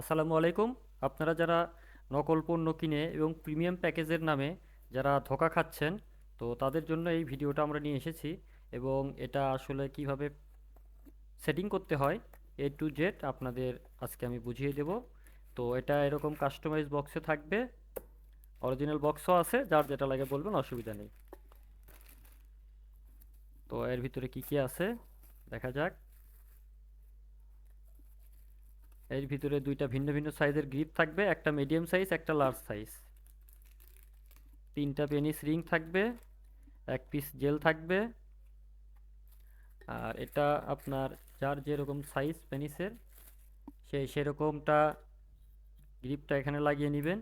আসসালামু আলাইকুম। আপনারা যারা নকল পণ্য কিনে এবং প্রিমিয়াম প্যাকেজের নামে যারা ধোকা খাচ্ছেন, তো তাদের জন্য এই ভিডিওটা আমরা নিয়ে এসেছি এবং এটা আসলে কীভাবে সেটিং করতে হয়, এ টু জেড আপনাদের আজকে আমি বুঝিয়ে দেব। তো এটা এরকম কাস্টমাইজ বক্সে থাকবে। অরিজিনাল বক্সও আছে, যার যেটা লাগে বলবেন, অসুবিধা নেই। তো এর ভিতরে কি কি আছে? দেখা যাক। এর ভিতরে দুইটা ভিন্ন ভিন্ন সাইজের গ্রিপ থাকবে, একটা মিডিয়াম সাইজ একটা লার্জ সাইজ তিনটা পেনিস রিং থাকবে, এক পিস জেল থাকবে। আর এটা আপনার যার যেরকম সাইজ পেনিসের সেই সেরকমটা গ্রিপটা এখানে লাগিয়ে নেবেন।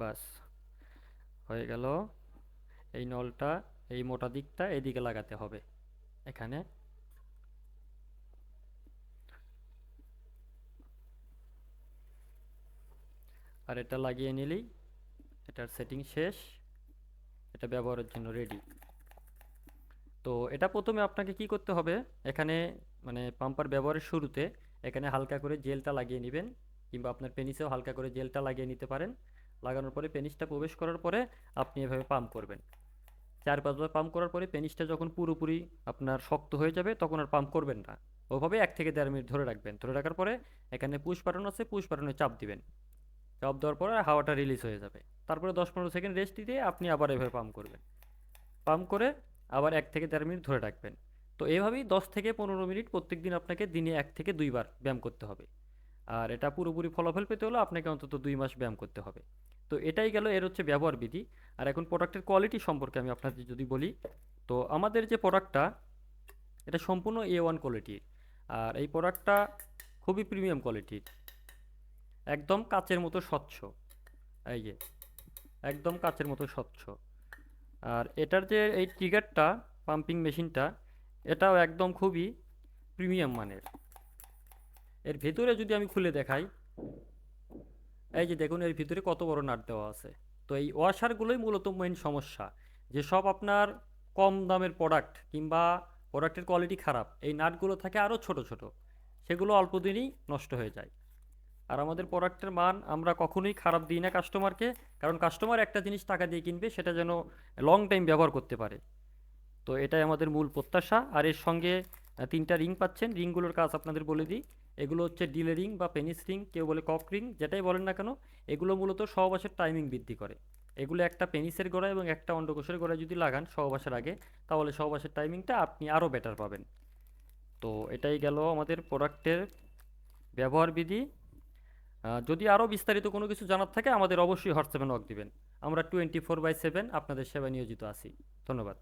বাস, হয়ে গেল। এই নলটা, এই মোটা দিকটা এদিকে লাগাতে হবে। এখানে আর এটা লাগিয়ে নিলেই এটার সেটিং শেষ, এটা ব্যবহারের জন্য রেডি তো এটা প্রথমে আপনাকে কি করতে হবে, এখানে মানে পাম্পার ব্যবহারের শুরুতে এখানে হালকা করে জেলটা লাগিয়ে নেবেন, কিংবা আপনার পেনিসেও হালকা করে জেলটা লাগিয়ে নিতে পারেন। লাগানোর পরে পেনিসটা প্রবেশ করার পরে আপনি এভাবে পাম্প করবেন। চার পাঁচবার পাম্প করার পরে পেনিসটা যখন পুরোপুরি আপনার শক্ত হয়ে যাবে, তখন আর পাম্প করবেন না। ওভাবে এক থেকে দেড় মিনিট ধরে রাখবেন। ধরে রাখার পরে এখানে পুশ বাটন আছে পুশ বাটনে চাপ দিবেন। চাপ দেওয়ার পরে হাওয়াটা রিলিজ হয়ে যাবে। তারপরে দশ পনেরো সেকেন্ড রেস্ট দিয়ে আপনি আবার এভাবে পাম্প করবেন। পাম্প করে আবার এক থেকে দেড় মিনিট ধরে রাখবেন। তো এভাবেই দশ থেকে পনেরো মিনিট প্রত্যেক দিন আপনাকে দিনে এক থেকে দুইবার ব্যায়াম করতে হবে। আর এটা পুরোপুরি ফলাফল পেতে হলে আপনাকে অন্তত দুই মাস ব্যায়াম করতে হবে। তো এটাই গেল, এর হচ্ছে ব্যবহার বিধি। আর এখন প্রোডাক্টের কোয়ালিটি সম্পর্কে আমি আপনাদের যদি বলি, তো আমাদের যে প্রোডাক্টটা এটা সম্পূর্ণ এ ওয়ান কোয়ালিটির আর এই প্রোডাক্টটা খুবই প্রিমিয়াম কোয়ালিটির একদম কাচের মতো স্বচ্ছ। এই যে, একদম কাচের মতো স্বচ্ছ। আর এটার যে এই ট্রিগারটা পাম্পিং মেশিনটা এটাও একদম খুবই প্রিমিয়াম মানের। এর ভেতরে যদি আমি খুলে দেখাই, এই যে দেখুন, এর ভিতরে কত বড় নাট দেওয়া আছে। তো এই ওয়াশারগুলোই মূলত মেইন সমস্যা। যে সব আপনার কম দামের প্রোডাক্ট কিংবা প্রোডাক্টের কোয়ালিটি খারাপ, এই নাটগুলো থাকে আরও ছোট ছোট। সেগুলো অল্প দিনই নষ্ট হয়ে যায়। আর আমাদের প্রোডাক্টের মান আমরা কখনোই খারাপ দিই না কাস্টমারকে কারণ কাস্টমার একটা জিনিস টাকা দিয়ে কিনবে, সেটা যেন লং টাইম ব্যবহার করতে পারে। তো এটাই আমাদের মূল প্রত্যাশা। আর এর সঙ্গে তিনটা রিং পাচ্ছেন। রিংগুলোর কাজ আপনাদের বলে দিই। এগুলো হচ্ছে ডিলে রিং বা পেনিস রিং কেউ বলে কক রিং যেটাই বলেন না কেন, এগুলো মূলত সহবাসের টাইমিং বৃদ্ধি করে। এগুলো একটা পেনিসের গোড়ায় এবং একটা অন্ডকোষের গোড়ায় যদি লাগান সহবাসের আগে, তাহলে সহবাসের টাইমিংটা আপনি আরও বেটার পাবেন। তো এটাই গেল আমাদের প্রোডাক্টের ব্যবহার বিধি। যদি আরও বিস্তারিত কোনো কিছু জানার থাকে, আমাদের অবশ্যই হোয়াটসঅ্যাপে নক দিবেন। আমরা টোয়েন্টি ফোর বাই সেভেন আপনাদের সেবায় নিয়োজিত আছি। ধন্যবাদ।